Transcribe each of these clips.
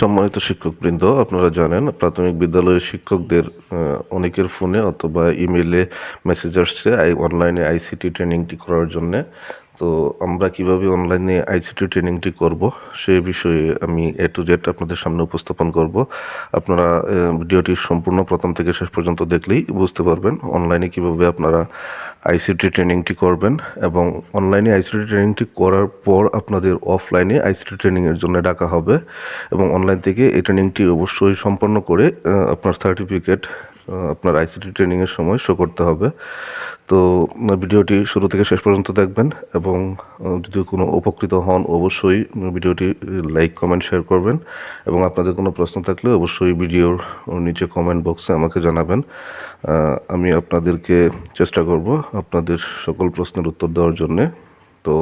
সম্মানিত শিক্ষকবৃন্দ, আপনারা জানেন প্রাথমিক বিদ্যালয়ের শিক্ষকদের অনেকের ফোনে অথবা ইমেলে মেসেজ আসছে অনলাইনে আইসিটি ট্রেনিংটি করার জন্যে। তো আমরা কীভাবে অনলাইনে আইসিটি ট্রেনিংটি করব, সে বিষয়ে আমি এ টু জেড আপনাদের সামনে উপস্থাপন করব। আপনারা ভিডিওটি সম্পূর্ণ প্রথম থেকে শেষ পর্যন্ত দেখলেই বুঝতে পারবেন অনলাইনে কীভাবে আপনারা আইসিটি ট্রেনিংটি করবেন এবং অনলাইনে আইসিটি ট্রেনিংটি করার পর আপনাদের অফলাইনে আইসিটি ট্রেনিংয়ের জন্য ডাকা হবে এবং অনলাইন থেকে এই ট্রেনিংটি অবশ্যই সম্পন্ন করে আপনার সার্টিফিকেট আপনার আইসিটি ট্রেনিংয়ের সময় শো করতে হবে। তো ভিডিওটি শুরু থেকে শেষ পর্যন্ত দেখবেন এবং যদি কোনো উপকৃত হন অবশ্যই ভিডিওটি লাইক কমেন্ট শেয়ার করবেন এবং আপনাদের কোনো প্রশ্ন থাকলে অবশ্যই ভিডিওর নিচে কমেন্ট বক্সে আমাকে জানাবেন। আমি আপনাদেরকে চেষ্টা করব আপনাদের সকল প্রশ্নের উত্তর দেওয়ার জন্যে। তো,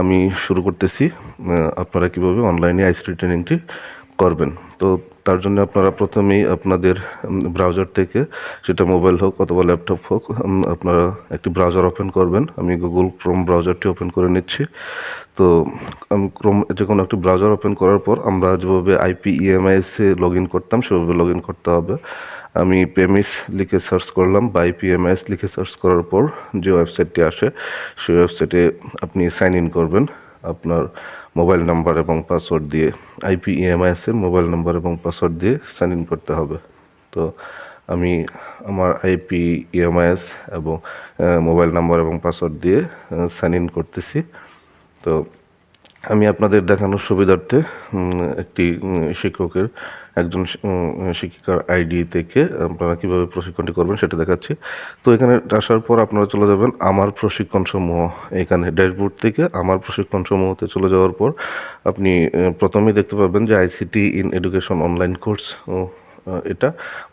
আমি শুরু করতেছি আপনারা কীভাবে অনলাইনে আইসিটি ট্রেনিংটি করবেন। তো তার জন্য আপনারা প্রথমেই আপনাদের ব্রাউজার থেকে সেটা মোবাইল হোক অথবা ল্যাপটপ হোক আপনারা একটি ব্রাউজার ওপেন করবেন। আমি গুগল ক্রোম ব্রাউজারটি ওপেন করে নিচ্ছি। তো আমি ক্রোম যে কোনো একটি ব্রাউজার ওপেন করার পর আমরা যেভাবে আইপি ইএমআইএসে লগ ইন করতাম, সেভাবে লগ ইন করতে হবে। আমি পেমিস লিখে সার্চ করলাম বা আইপিএমএস লিখে সার্চ করার পর যে ওয়েবসাইটটি আসে, সেই ওয়েবসাইটে আপনি সাইন ইন করবেন। আপনার মোবাইল নাম্বার এবং পাসওয়ার্ড দিয়ে আইপি ইএমআইএসে মোবাইল নাম্বার এবং পাসওয়ার্ড দিয়ে সাইন ইন করতে হবে। তো আমি আমার আইপি ইএমআইএস এবং মোবাইল নাম্বার এবং পাসওয়ার্ড দিয়ে সাইন ইন করতেছি। তো আমি আপনাদের দেখানোর সুবিধার্থে একটি শিক্ষকের, একজন শিক্ষিকার আইডি থেকে আপনারা কীভাবে প্রশিক্ষণটি করবেন সেটা দেখাচ্ছি। তো এখানে আসার পর আপনারা চলে যাবেন আমার প্রশিক্ষণ সমূহ এখানে ড্যাশবোর্ড থেকে আমার প্রশিক্ষণ সমূহতে চলে যাওয়ার পর আপনি প্রথমেই দেখতে পাবেন যে ICT in education online course এটা।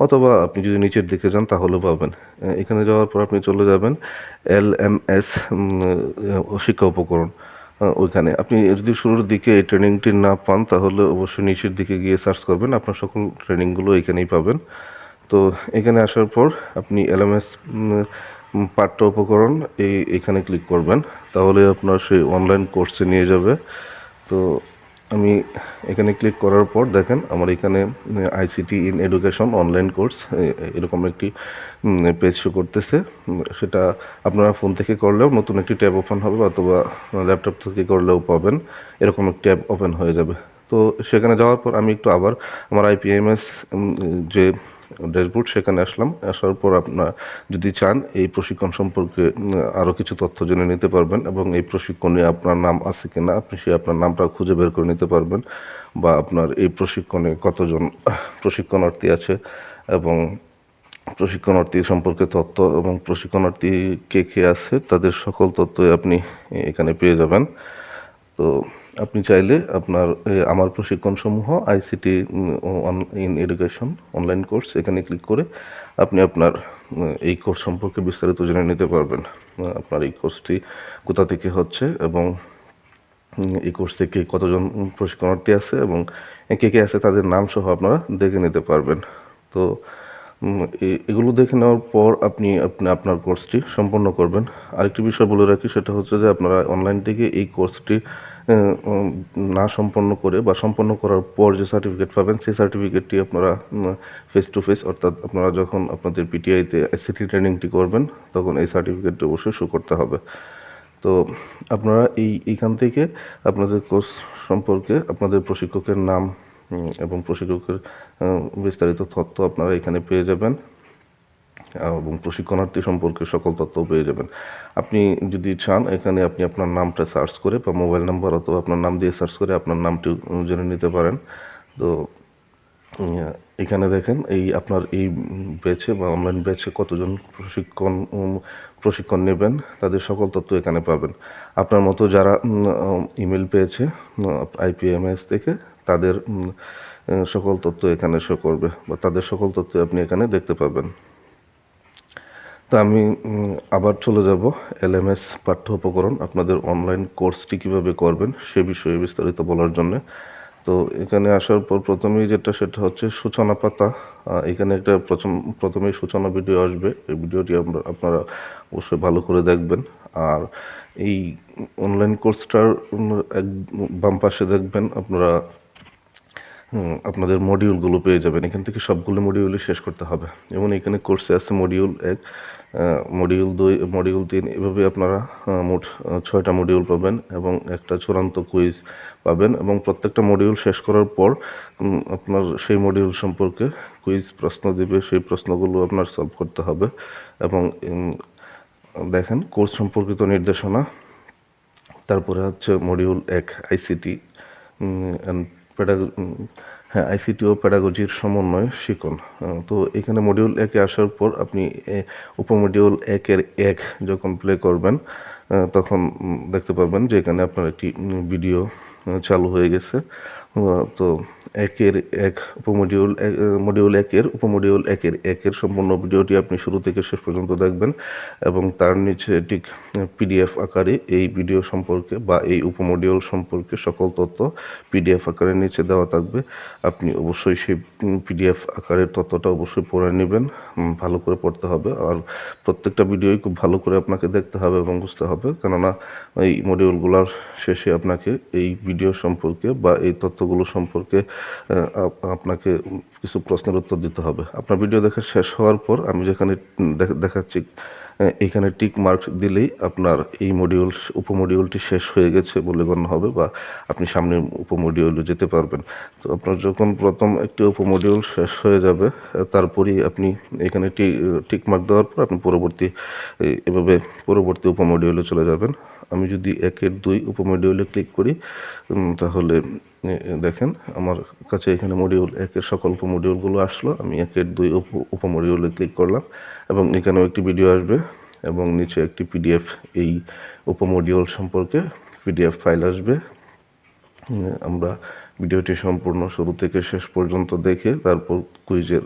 অথবা আপনি যদি নিচের দিকে যান তাহলে পাবেন। এখানে যাওয়ার পর আপনি চলে যাবেন এল এম এস শিক্ষা উপকরণ। ওইখানে। আপনি যদি শুরুর দিকে এই ট্রেনিংটি না পান, তাহলে অবশ্যই নিচের দিকে গিয়ে সার্চ করবেন। আপনার সকল ট্রেনিংগুলো এখানেই পাবেন। তো এখানে আসার পর আপনি এলএমএস পাঠ্য উপকরণ এই, এখানে ক্লিক করবেন। তাহলে আপনার সেই অনলাইন কোর্সে নিয়ে যাবে। তো আমি এখানে ক্লিক করার পর দেখেন আমার এখানে ICT in education online course এরকম একটি পেজ শো করতেছে। সেটা আপনারা ফোন থেকে করলেও নতুন একটি ট্যাব ওপেন হবে অথবা ল্যাপটপ থেকে করলেও পাবেন। এরকম একটি ট্যাব ওপেন হয়ে যাবে। তো সেখানে যাওয়ার পর আমি একটু আবার আমার আইপিএমএস যে ড্যাশবোর্ড, সেখানে আসলাম। আসার পর আপনার যদি চান, এই প্রশিক্ষণ সম্পর্কে আরও কিছু তথ্য জেনে নিতে পারবেন এবং এই প্রশিক্ষণে আপনার নাম আছে কিনা, আপনি সে আপনার নামটা খুঁজে বের করে নিতে পারবেন বা আপনার এই প্রশিক্ষণে কতজন প্রশিক্ষণার্থী আছে এবং প্রশিক্ষণার্থী সম্পর্কে তথ্য এবং প্রশিক্ষণার্থী কে কে আছে, তাদের সকল তথ্যই আপনি এখানে পেয়ে যাবেন। তো আপনি চাইলে আপনার আমার প্রশিক্ষণ সমূহ ICT in education online course এখানে ক্লিক করে আপনি আপনার এই কোর্স সম্পর্কে বিস্তারিত জেনে নিতে পারবেন। আপনার এই কোর্সটি কোথা থেকে হচ্ছে এবং এই কোর্স থেকে কতজন প্রশিক্ষণার্থী আছে এবং কে কে আছে তাদের নাম সহ আপনারা দেখে নিতে পারবেন। তো এগুলো দেখে নেওয়ার পর আপনি আপনি, আপনার কোর্সটি সম্পন্ন করবেন। আরেকটি বিষয় বলে রাখি সেটা হচ্ছে যে আপনারা অনলাইন থেকে এই কোর্সটি না সম্পন্ন করে বা সম্পন্ন করার পর যে সার্টিফিকেট পাবেন, সেই সার্টিফিকেটটি আপনারা ফেস টু ফেস অর্থাৎ আপনারা যখন আপনাদের পিটিআইতে আইসিটি ট্রেনিংটি করবেন, তখন এই সার্টিফিকেটটি অবশ্যই শো করতে হবে। তো আপনারা এই, এইখান থেকে আপনাদের কোর্স সম্পর্কে, আপনাদের প্রশিক্ষকের নাম এবং প্রশিক্ষকের বিস্তারিত তথ্য আপনারা এখানে পেয়ে যাবেন। এবং প্রশিক্ষণার্থী সম্পর্কে সকল তথ্য পেয়ে যাবেন। আপনি যদি চান, এখানে আপনি আপনার নামটা সার্চ করে বা মোবাইল নাম্বার অথবা আপনার নাম দিয়ে সার্চ করে আপনার নামটি জেনে নিতে পারেন। তো এখানে দেখেন, এই আপনার এই ব্যাচে বা অনলাইন ব্যাচে কতজন প্রশিক্ষণ প্রশিক্ষণ নেবেন, তাদের সকল তথ্য এখানে পাবেন। আপনার মতো যারা ইমেল পেয়েছে আইপিএমএস থেকে, তাদের সকল তথ্য এখানে শো করবে বা তাদের সকল তথ্য আপনি এখানে দেখতে পাবেন। তো আমি আবার চলে যাব এলএমএস পাঠ্য উপকরণ। আপনাদের অনলাইন কোর্সটি কীভাবে করবেন সে বিষয়ে বিস্তারিত বলার জন্য। তো এখানে আসার পর প্রথমেই যেটা, সেটা হচ্ছে সূচনা পাতা। এখানে একটা প্রথম, প্রথমেই সূচনা ভিডিও আসবে। এই ভিডিওটি আমরা, আপনারা অবশ্যই ভালো করে দেখবেন। আর এই অনলাইন কোর্সটার এক, বাম পাশে দেখবেন আপনারা আপনাদের মডিউলগুলো পেয়ে যাবেন। এখান থেকে সবগুলো মডিউলই শেষ করতে হবে। যেমন এখানে কোর্সে আছে মডিউল এক। মডিউল দুই মডিউল তিন এভাবে আপনারা মোট ছয়টা মডিউল পাবেন এবং একটা চূড়ান্ত কুইজ পাবেন এবং প্রত্যেকটা মডিউল শেষ করার পর আপনার সেই মডিউল সম্পর্কে কুইজ প্রশ্ন দিবে, সেই প্রশ্নগুলো আপনার সলভ করতে হবে এবং দেখেন কোর্স সম্পর্কিত নির্দেশনা, তারপরে হচ্ছে মডিউল এক আইসিটি হ্যাঁ আইসিটি ও প্যাডাগজির সমন্বয় শিখন তো এখানে মডিউল একে আসার পর আপনি উপ উপমডিউল একের এক যখন প্লে করবেন তখন দেখতে পাবেন যে এখানে আপনার একটি ভিডিও চালু হয়ে গেছে। তো একের এক উপমডিউল মডিউল একের, উপমডিউল একের একের সম্পূর্ণ ভিডিওটি আপনি শুরু থেকে শেষ পর্যন্ত দেখবেন এবং তার নিচে ঠিক পিডিএফ আকারে এই ভিডিও সম্পর্কে বা এই উপমডিউল সম্পর্কে সকল তথ্য পিডিএফ আকারে নিচে দেওয়া থাকবে। আপনি অবশ্যই সেই পিডিএফ আকারের তথ্যটা অবশ্যই পড়ে নেবেন ভালো করে পড়তে হবে আর প্রত্যেকটা ভিডিওই খুব ভালো করে আপনাকে দেখতে হবে এবং বুঝতে হবে। কেননা এই মডিউলগুলোর শেষে আপনাকে এই ভিডিও সম্পর্কে বা এই তথ্যগুলো সম্পর্কে আপনাকে কিছু প্রশ্নের উত্তর দিতে হবে। আপনার ভিডিও দেখা শেষ হওয়ার পর আমি যেখানে দেখা- দেখাচ্ছি এখানে টিক মার্ক দিলেই আপনার এই মডিউল উপমডিউলটি শেষ হয়ে গেছে বলে গণ্য হবে বা আপনি সামনের উপমডিউলে যেতে পারবেন। তো আপনার যখন প্রথম একটি উপমডিউল শেষ হয়ে যাবে তারপরেই আপনি এখানে টিক মার্ক দেওয়ার পর আপনি পরবর্তী এভাবে পরবর্তী উপমডিউলে চলে যাবেন। আমি যদি একের দুই উপমডিউলে ক্লিক করি তাহলে দেখেন, আমার কাছে এখানে মডিউল একের সকল মডিউলগুলো আসলো। আমি একের দুই উপ উপমডিউলে ক্লিক করলাম এবং এখানেও একটি ভিডিও আসবে এবং নিচে একটি পিডিএফ এই উপমডিউল সম্পর্কে পিডিএফ ফাইল আসবে। আমরা ভিডিওটি সম্পূর্ণ শুরু থেকে শেষ পর্যন্ত দেখে তারপর কুইজের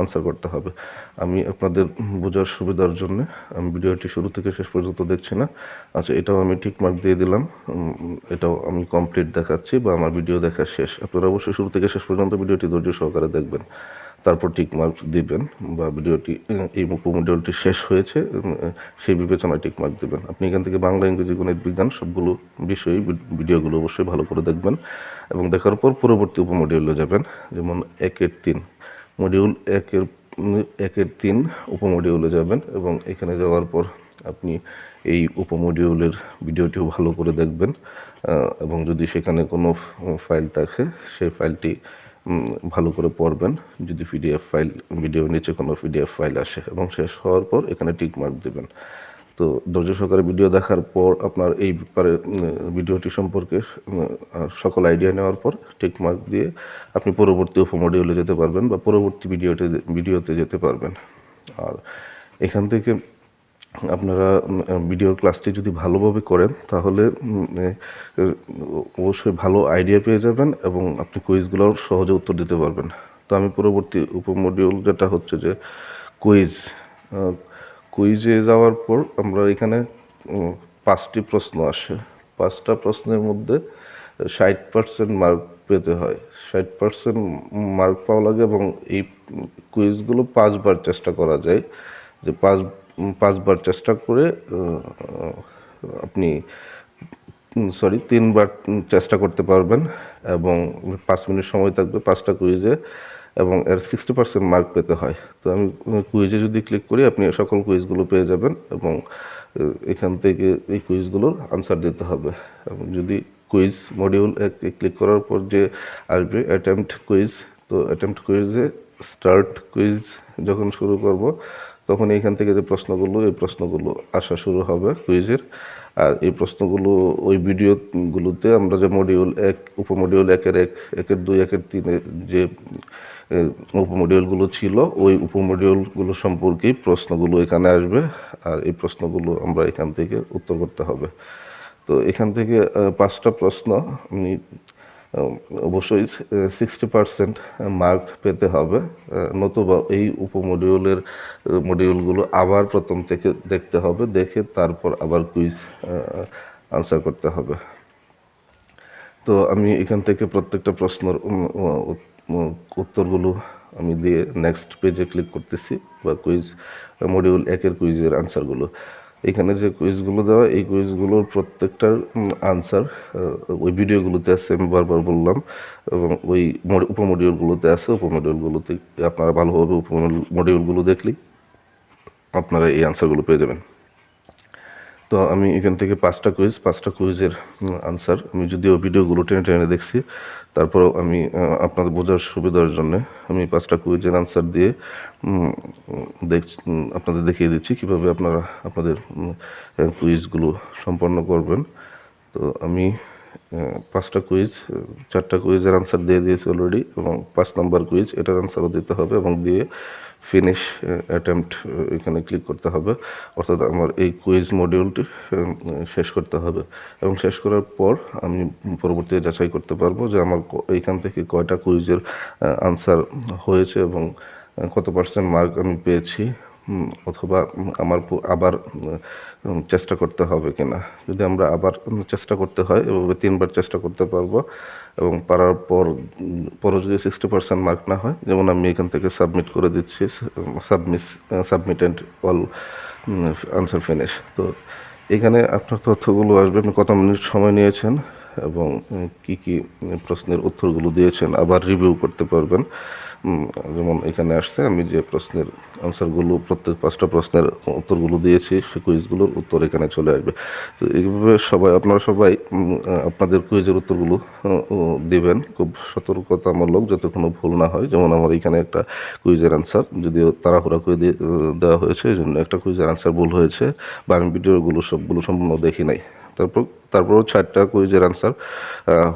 আনসার করতে হবে। আমি আপনাদের বোঝার সুবিধার জন্য, আমি ভিডিওটি শুরু থেকে শেষ পর্যন্ত দেখছি না। আচ্ছা এটাও আমি ঠিক মার্ক দিয়ে দিলাম। এটাও আমি কমপ্লিট দেখাচ্ছি বা আমার ভিডিও দেখা শেষ। আপনারা অবশ্যই শুরু থেকে শেষ পর্যন্ত ভিডিওটি ধৈর্য সহকারে দেখবেন। তারপর টিক মার্ক দিবেন বা ভিডিওটি, এই উপমডিউলটি শেষ হয়েছে সেই বিবেচনায় টিক মার্ক দিবেন। আপনি এখান থেকে বাংলা, ইংরেজি, গণিত, বিজ্ঞান সবগুলো বিষয়ে ভিডিওগুলো অবশ্যই ভালো করে দেখবেন এবং দেখার পর পরবর্তী উপমডিউলে যাবেন, যেমন একের তিন। মডিউল একের একের তিন উপমডিউলে যাবেন এবং এখানে যাওয়ার পর আপনি এই উপমডিউলের ভিডিওটিও ভালো করে দেখবেন এবং যদি সেখানে কোনো ফাইল থাকে সেই ফাইলটি ভালো করে পড়বেন। যদি পিডিএফ ফাইল ভিডিও নিচে কোনো পিডিএফ ফাইল আসে এবং শেষ হওয়ার পর এখানে টিক মার্ক দেবেন। তো ধৈর্য সহকারে ভিডিও দেখার পর আপনার এই ব্যাপারে ভিডিওটি সম্পর্কে সকল আইডিয়া নেওয়ার পর টিক মার্ক দিয়ে আপনি পরবর্তী উপমডিউলে যেতে পারবেন বা পরবর্তী ভিডিওতে ভিডিওতে যেতে পারবেন। আর এখান থেকে আপনারা উম, ভিডিওর ক্লাসটি যদি ভালোভাবে করেন তাহলে অবশ্যই ভালো আইডিয়া পেয়ে যাবেন এবং আপনি কুইজগুলোর সহজে উত্তর দিতে পারবেন। তো আমি পরবর্তী উপমডিউল যেটা হচ্ছে যে কুইজ কুইজে যাওয়ার পর আমরা এখানে পাঁচটি প্রশ্ন আসে। পাঁচটা প্রশ্নের মধ্যে ষাট পার্সেন্ট মার্ক পেতে হয়। ষাট পার্সেন্ট মার্ক পাওয়া লাগে এবং এই কুইজগুলো পাঁচবার চেষ্টা করা যায় যে পাঁচ পাঁচবার চেষ্টা করে আপনি সরি তিনবার চেষ্টা করতে পারবেন এবং পাঁচ মিনিট সময় থাকবে পাঁচটা কুইজে এবং এর সিক্সটি পার্সেন্ট মার্ক পেতে হয়। তো আমি কুইজে যদি ক্লিক করি, আপনি সকল কুইজগুলো পেয়ে যাবেন এবং এখান থেকে এই কুইজগুলোর আনসার দিতে হবে। এবং যদি কুইজ মডিউল এক ক্লিক করার পর যে আসবে অ্যাটেম্পট কুইজ তো অ্যাটেম্পট কুইজে স্টার্ট কুইজ যখন শুরু করব তখন এইখান থেকে যে প্রশ্নগুলো, এই প্রশ্নগুলো আসা শুরু হবে কুইজের। আর এই প্রশ্নগুলো, ওই ভিডিওগুলোতে আমরা যে মডিউল এক উপমডিউল একের এক, একের দুই, একের তিনের যে উপমডিউলগুলো ছিল, ওই উপমডিউলগুলো সম্পর্কেই প্রশ্নগুলো এখানে আসবে। আর এই প্রশ্নগুলো আমরা এখান থেকে উত্তর করতে হবে। তো এখান থেকে পাঁচটা প্রশ্ন আমি অবশ্যই সিক্সটি পার্সেন্ট মার্ক পেতে হবে। নতুবা এই উপমডিউলের মডিউলগুলো আবার প্রথম থেকে দেখতে হবে, দেখে তারপর আবার কুইজ আনসার করতে হবে। তো আমি এখান থেকে প্রত্যেকটা প্রশ্নের উত্তরগুলো আমি দিয়ে নেক্সট পেজে ক্লিক করতেছি, বা কুইজ মডিউল একের কুইজের আনসারগুলো এখানে যে কুইজগুলো দেওয়া, এই কুইজগুলোর প্রত্যেকটার আনসার ওই ভিডিওগুলোতে আছে, আমি বারবার বললাম, এবং ওই মড- উপমডিউলগুলোতে আছে, উপমডিউলগুলোতে আপনারা ভালোভাবে উপমডিউলগুলো দেখলেই আপনারা এই আনসারগুলো পেয়ে যাবেন। তো আমি এখান থেকে পাঁচটা কুইজ পাঁচটা কুইজের আনসার আমি যদিও ভিডিওগুলো টেনে টেনে দেখছি, তারপরেও আমি আপনাদের বোঝার সুবিধার জন্য আমি পাঁচটা কুইজের আনসার দিয়ে দেখ আপনাদের দেখিয়ে দিচ্ছি কীভাবে আপনারা আপনাদের কুইজগুলো সম্পন্ন করবেন। তো আমি পাঁচটা কুইজ চারটা কুইজের আনসার দিয়ে দিয়েছি অলরেডি এবং পাঁচ নাম্বার কুইজ এটার আনসারও দিতে হবে এবং দিয়ে ফিনিশ অ্যাটেম্পট এখানে ক্লিক করতে হবে। অর্থাৎ আমার এই কুইজ মডিউলটি শেষ করতে হবে। এবং শেষ করার পর আমি পরবর্তীতে যাচাই করতে পারব যে আমার এইখান থেকে কয়টা কুইজের আনসার হয়েছে এবং কত পার্সেন্ট মার্ক আমি পেয়েছি অথবা আমার আবার চেষ্টা করতে হবে কিনা। যদি আমরা আবার চেষ্টা করতে হয়, এভাবে তিনবার চেষ্টা করতে পারব এবং পারার পর, পরও যদি সিক্সটি পার্সেন্ট মার্ক না হয়, যেমন আমি এখান থেকে সাবমিট করে দিচ্ছি সাবমিস submit and all answer finish তো এখানে আপনার তথ্যগুলো আসবে। আপনি কত মিনিট সময় নিয়েছেন এবং কি কি প্রশ্নের উত্তরগুলো দিয়েছেন, আবার রিভিউ করতে পারবেন। যেমন এখানে আসছে আমি যে প্রশ্নের আনসারগুলো প্রত্যেক পাঁচটা প্রশ্নের উত্তরগুলো দিয়েছি সে কুইজগুলোর উত্তর এখানে চলে আসবে। তো এইভাবে সবাই আপনারা সবাই আপনাদের কুইজের উত্তরগুলো উম, খুব সতর্কতামূলক যাতে কোনো ভুল না হয়। যেমন আমার এখানে একটা কুইজের আনসার যদিও তাড়াহুড়া করে দিয়ে দেওয়া হয়েছে এই জন্য একটা কুইজের আনসার ভুল হয়েছে বা আমি ভিডিওগুলো সবগুলো সম্পূর্ণ দেখি নাই। তারপর তারপরও চারটা কুইজের আনসার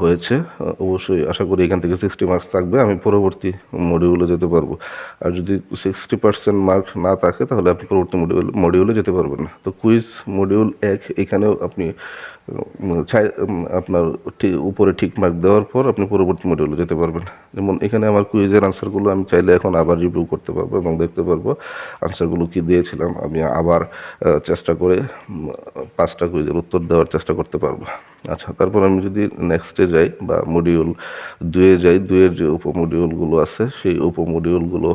হয়েছে। অবশ্যই আশা করি এখান থেকে সিক্সটি মার্কস থাকবে। আমি পরবর্তী মডিউলে যেতে পারব। আর যদি সিক্সটি পার্সেন্ট মার্ক না থাকে, তাহলে আপনি পরবর্তী মডিউল মডিউলে যেতে পারবেন না। তো কুইজ মডিউল এক, এখানেও আপনি আপনার উপরে ঠিক মার্ক দেওয়ার পর আপনি পরবর্তী মডিউলে যেতে পারবেন। যেমন এখানে আমার কুইজের আনসারগুলো আমি চাইলে এখন আবার রিভিউ করতে পারব এবং দেখতে পারব আনসারগুলো কি দিয়েছিলাম। আমি আবার চেষ্টা করে পাঁচটা কুইজের উত্তর দেওয়ার চেষ্টা করতে পারব। আচ্ছা তারপর আমি যদি নেক্সটে যাই বা মডিউল দুয়ে যাই, দুয়ের যে উপমডিউলগুলো আছে, সেই উপমডিউলগুলো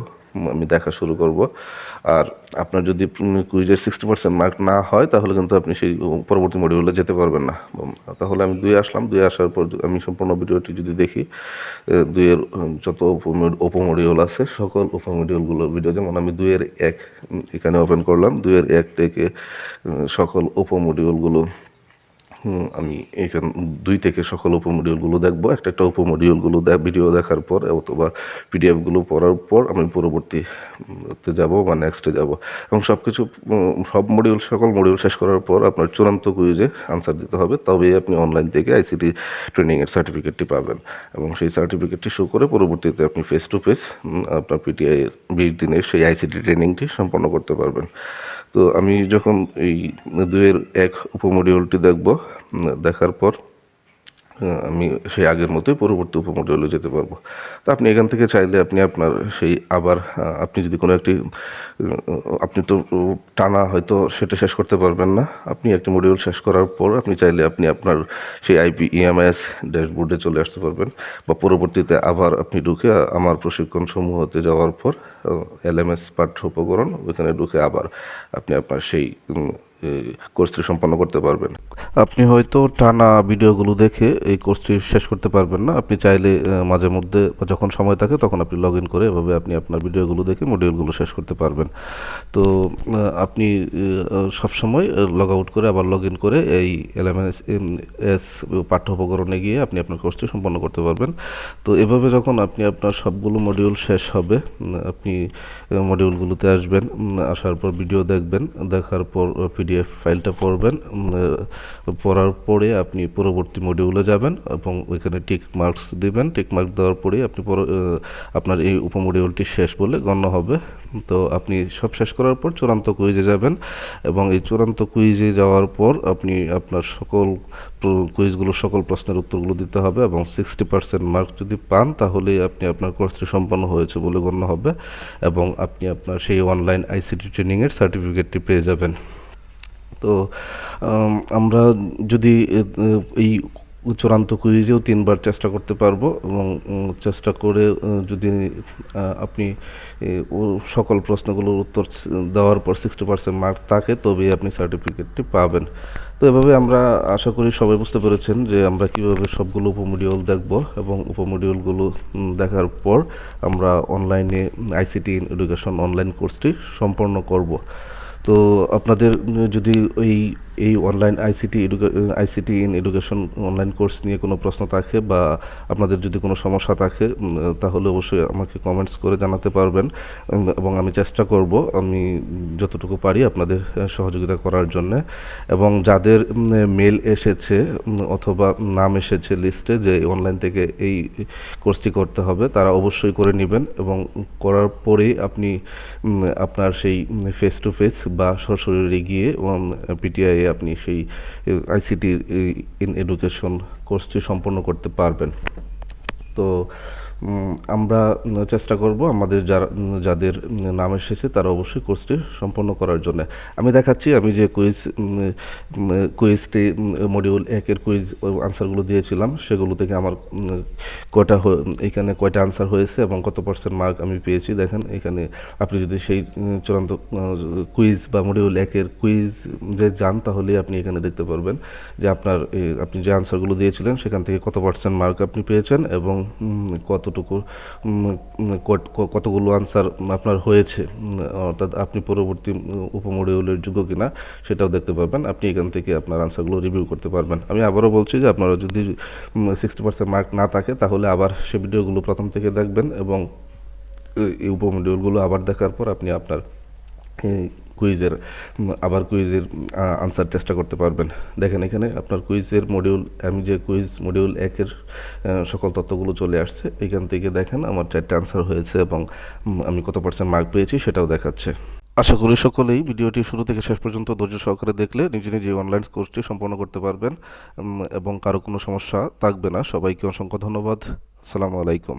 আমি দেখা শুরু করব। আর আপনার যদি কুইজের সিক্সটি পার্সেন্ট মার্ক না হয় তাহলে কিন্তু আপনি সেই পরবর্তী মডিউলে যেতে পারবেন না। তাহলে আমি দুই আসলাম। দুই আসার পর আমি সম্পূর্ণ ভিডিওটি যদি দেখি দুইয়ের যত উপমড- উপমডিউল আছে সকল উপমডিউলগুলোর ভিডিও যেমন আমি দুইয়ের এক এখানে ওপেন করলাম। দুইয়ের এক থেকে সকল উপমডিউলগুলো হুম, আমি এখান দুই থেকে সকল উপমডিউলগুলো দেখব। একটা একটা উপমডিউলগুলো ভিডিও দেখার পর অথবা পিডিএফগুলো পড়ার পর আমি পরবর্তীতে যাব বা নেক্সটে যাব। এবং সব কিছু সব মডিউল সকল মডিউল শেষ করার পর আপনার চূড়ান্ত কুইজে আনসার দিতে হবে। তবেই আপনি অনলাইন থেকে আইসিটি ট্রেনিংয়ের সার্টিফিকেটটি পাবেন। এবং সেই সার্টিফিকেটটি শো করে পরবর্তীতে আপনি ফেস টু ফেস আপনার পিটিআই বিশ দিনের সেই আইসিটি ট্রেনিংটি সম্পন্ন করতে পারবেন। তো আমি যখন এই দুয়ের এক উপমডিউলটি দেখব দেখার পর আমি সেই আগের মতোই পরবর্তী উপমডিউলে যেতে পারব। তো আপনি এখান থেকে চাইলে আপনি আপনার সেই আবার আপনি যদি কোনো একটি আপনি তো টানা হয়তো সেটা শেষ করতে পারবেন না। আপনি একটি মডিউল শেষ করার পর আপনি চাইলে আপনি আপনার সেই আইপি ইএমআইএস ড্যাশবোর্ডে চলে আসতে পারবেন বা পরবর্তীতে আবার আপনি ঢুকে আমার প্রশিক্ষণ সমূহতে যাওয়ার পর এলএমএস পাঠ্য উপকরণ ওইখানে ঢুকে আবার আপনি আপনার সেই কোর্সটি সম্পন্ন করতে পারবেন। আপনি হয়তো টানা ভিডিওগুলো দেখে এই কোর্সটি শেষ করতে পারবেন না। আপনি চাইলে মাঝে মধ্যে যখন সময় থাকে তখন আপনি লগ ইন করে এভাবে আপনি আপনার ভিডিওগুলো দেখে মডিউলগুলো শেষ করতে পারবেন। তো আপনি সব সময় লগ আউট করে আবার লগ ইন করে এই এলএমএস এস পাঠ্য উপকরণে গিয়ে আপনি আপনার কোর্সটি সম্পন্ন করতে পারবেন। তো, এভাবে যখন আপনি আপনার সবগুলো মডিউল শেষ হবে আপনি মডিউলগুলোতে আসবেন আসার পর ভিডিও দেখবেন, দেখার পর পিডিএফ ফাইলটা পড়বেন। পড়ার পরে আপনি পরবর্তী মডিউলে যাবেন এবং ওইখানে টিক মার্কস দিবেন। টিক মার্ক দেওয়ার পরে আপনি আপনার এই উপমডিউলটি শেষ বলে গণ্য হবে। তো আপনি সব শেষ করার পর চূড়ান্ত কুইজে যাবেন এবং এই চূড়ান্ত কুইজে যাওয়ার পর আপনি আপনার সকল কুইজগুলোর সকল প্রশ্নের উত্তরগুলো দিতে হবে এবং সিক্সটি পার্সেন্ট মার্ক যদি পান তাহলে আপনি আপনার কোর্সটি সম্পন্ন হয়েছে বলে গণ্য হবে এবং আপনি আপনার সেই অনলাইন আইসিটি ট্রেনিংয়ের সার্টিফিকেটটি পেয়ে যাবেন। তো আমরা যদি এই চূড়ান্ত কুইজেও তিনবার চেষ্টা করতে পারব এবং চেষ্টা করে যদি আপনি সকল প্রশ্নগুলোর উত্তর দেওয়ার পর সিক্সটি পার্সেন্ট মার্ক থাকে, তবেই আপনি সার্টিফিকেটটি পাবেন। তো এভাবে আমরা আশা করি সবাই বুঝতে পেরেছেন যে আমরা কীভাবে সবগুলো উপমডিউল দেখব এবং উপমডিউলগুলো দেখার পর আমরা অনলাইনে আইসিটি এডুকেশন অনলাইন কোর্সটি সম্পন্ন করব। তো আপনাদের যদি ওই এই online ICT ICT in education online course নিয়ে কোনো প্রশ্ন থাকে বা আপনাদের যদি কোনো সমস্যা থাকে তাহলে অবশ্যই আমাকে কমেন্টস করে জানাতে পারবেন। এবং আমি চেষ্টা করব, আমি যতটুকু পারি আপনাদের সহযোগিতা করার জন্য। এবং যাদের মেল এসেছে অথবা নাম এসেছে লিস্টে যে অনলাইন থেকে এই কোর্সটি করতে হবে, তারা অবশ্যই করে নেবেন। এবং করার পরেই আপনি আপনার সেই ফেস টু ফেস বা সরাসরি গিয়ে পিটিআই আপনি সেই আইসিটি ইন এডুকেশন কোর্সটি সম্পন্ন করতে পারবেন। তো আমরা চেষ্টা করব আমাদের যারা যাদের নাম এসেছে তারা অবশ্যই কোর্সটি সম্পন্ন করার জন্য। আমি দেখাচ্ছি আমি যে কুইজ কুইজটি মডিউল একের কুইজ আনসারগুলো দিয়েছিলাম সেগুলো থেকে আমার কয়টা এখানে কয়টা আনসার হয়েছে এবং কত পার্সেন্ট মার্ক আমি পেয়েছি। দেখেন এখানে আপনি যদি সেই চূড়ান্ত কুইজ বা মডিউল একের কুইজ যে যান তাহলে আপনি এখানে দেখতে পারবেন যে আপনার আপনি যে আনসারগুলো দিয়েছিলেন সেখান থেকে কত পার্সেন্ট মার্ক আপনি পেয়েছেন এবং উম, কতটুকু কতগুলো আনসার আপনার হয়েছে অর্থাৎ আপনি পরবর্তী উপমডিউলের যোগ্য কিনা সেটাও দেখতে পারবেন। আপনি এখান থেকে আপনার আনসারগুলো রিভিউ করতে পারবেন। আমি আবারও বলছি যে আপনারা যদি সিক্সটি পার্সেন্ট মার্ক না থাকে তাহলে আবার সে ভিডিওগুলো প্রথম থেকে দেখবেন এবং, এই- উপমডিউলগুলো আবার দেখার পর আপনি আপনার কুইজের আবার কুইজের আনসার চেষ্টা করতে পারবেন। দেখেন এখানে আপনার কুইজের মডিউল আমি যে কুইজ মডিউল একের সকল তথ্যগুলো চলে আসছে, এখান থেকে দেখেন আমার চারটে আনসার হয়েছে এবং আমি কত পার্সেন্ট মার্ক পেয়েছি সেটাও দেখাচ্ছে। আশা করি সকলেই ভিডিওটি শুরু থেকে শেষ পর্যন্ত ধৈর্য সহকারে দেখলে নিজে নিজে অনলাইন কোর্সটি সম্পন্ন করতে পারবেন এবং কারও কোনো সমস্যা থাকবে না। সবাইকে অসংখ্য ধন্যবাদ। আসসালামু আলাইকুম।